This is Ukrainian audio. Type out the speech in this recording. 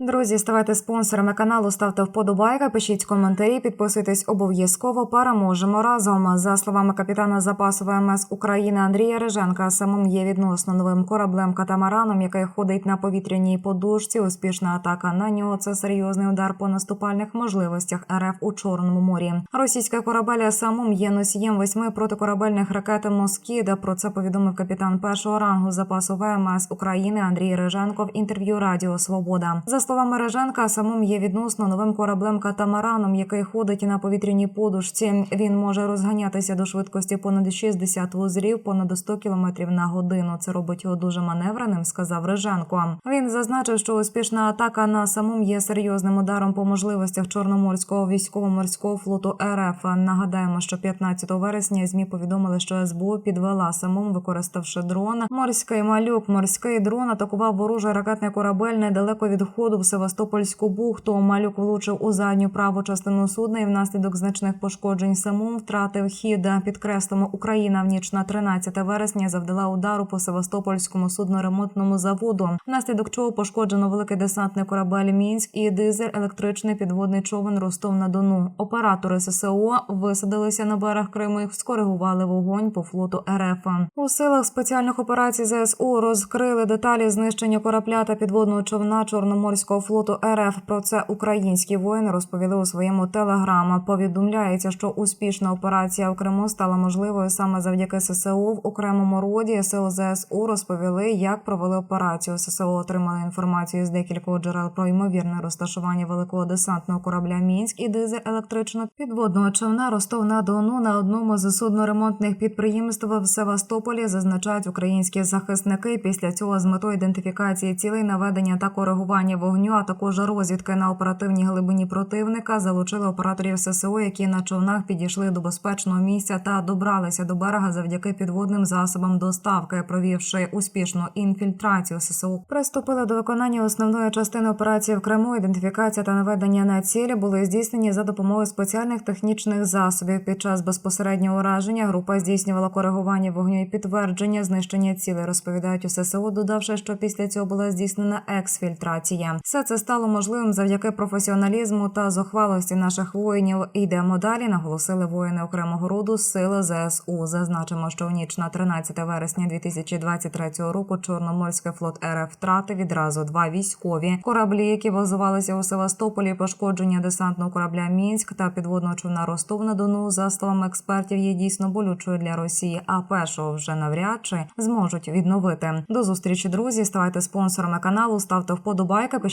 Друзі, ставайте спонсорами каналу, ставте вподобайки, пишіть коментарі, підписуйтесь обов'язково. Переможемо разом. За словами капітана запасу ВМС України Андрія Риженка, самим є відносно новим кораблем катамараном, який ходить на повітряній подушці. Успішна атака на нього це серйозний удар по наступальних можливостях РФ у Чорному морі. Російська корабеля самум є носієм восьми протикорабельних ракет Москіда. Про це повідомив капітан першого рангу запасу ВМС України Андрій Риженко в інтерв'ю Радіо Свобода. За словами Риженка, самим є відносно новим кораблем катамараном, який ходить на повітряній подушці. Він може розганятися до швидкості понад 60 вузрів, понад 100 км на годину. Це робить його дуже маневреним, сказав Риженко. Він зазначив, що успішна атака на самум є серйозним ударом по можливостях Чорноморського військово-морського флоту РФ. Нагадаємо, що 15 вересня змі повідомили, що СБУ підвела самум, використавши дрон. Морський малюк, морський дрон атакував ворожий ракетний корабель недалеко від входу в Севастопольську бухту. Малюк влучив у задню праву частину судна і внаслідок значних пошкоджень самум втратив хід. Підкреслимо, Україна в ніч на 13 вересня завдала удару по Севастопольському судноремонтному заводу, внаслідок чого пошкоджено великий десантний корабель Мінськ і дизель електричний підводний човен Ростов на Дону. Оператори ССО висадилися на берег Криму і скоригували вогонь по флоту РФ. У силах спеціальних операцій ЗСУ розкрили деталі знищення корабля та підводного човна Чорноморського флоту РФ. Про це українські воїни розповіли у своєму телеграма. Повідомляється, що успішна операція в Криму стала можливою саме завдяки ССО в окремому роді. Сил ЗСУ розповіли, як провели операцію. ССО отримали інформацію з декількох джерел про ймовірне розташування великого десантного корабля Мінськ і дизель електричного підводного човна Ростов на Дону на одному з судноремонтних підприємств в Севастополі зазначають українські захисники. Після цього з метою ідентифікації цілей наведення та коригування вогню, а також розвідки на оперативній глибині противника, залучили операторів ССО, які на човнах підійшли до безпечного місця та добралися до берега завдяки підводним засобам доставки, провівши успішну інфільтрацію ССО. Приступили до виконання основної частини операції в Криму. Ідентифікація та наведення на цілі були здійснені за допомогою спеціальних технічних засобів. Під час безпосереднього ураження група здійснювала коригування вогню і підтвердження знищення цілей. Розповідають у ССО, додавши, що після цього була здійснена ексфільтрація. Все це стало можливим завдяки професіоналізму та зухвалості наших воїнів. Йдемо далі. Наголосили воїни окремого роду сили ЗСУ. Зазначимо, що в ніч на 13 вересня 2023 року Чорноморський флот РФ втратив відразу два військові кораблі, які базувалися у Севастополі. Пошкодження десантного корабля Мінськ та підводного човна Ростов на Дону, за словами експертів, є дійсно болючою для Росії. А першого вже навряд чи зможуть відновити. До зустрічі, друзі. Ставайте спонсорами каналу, ставте вподобайки,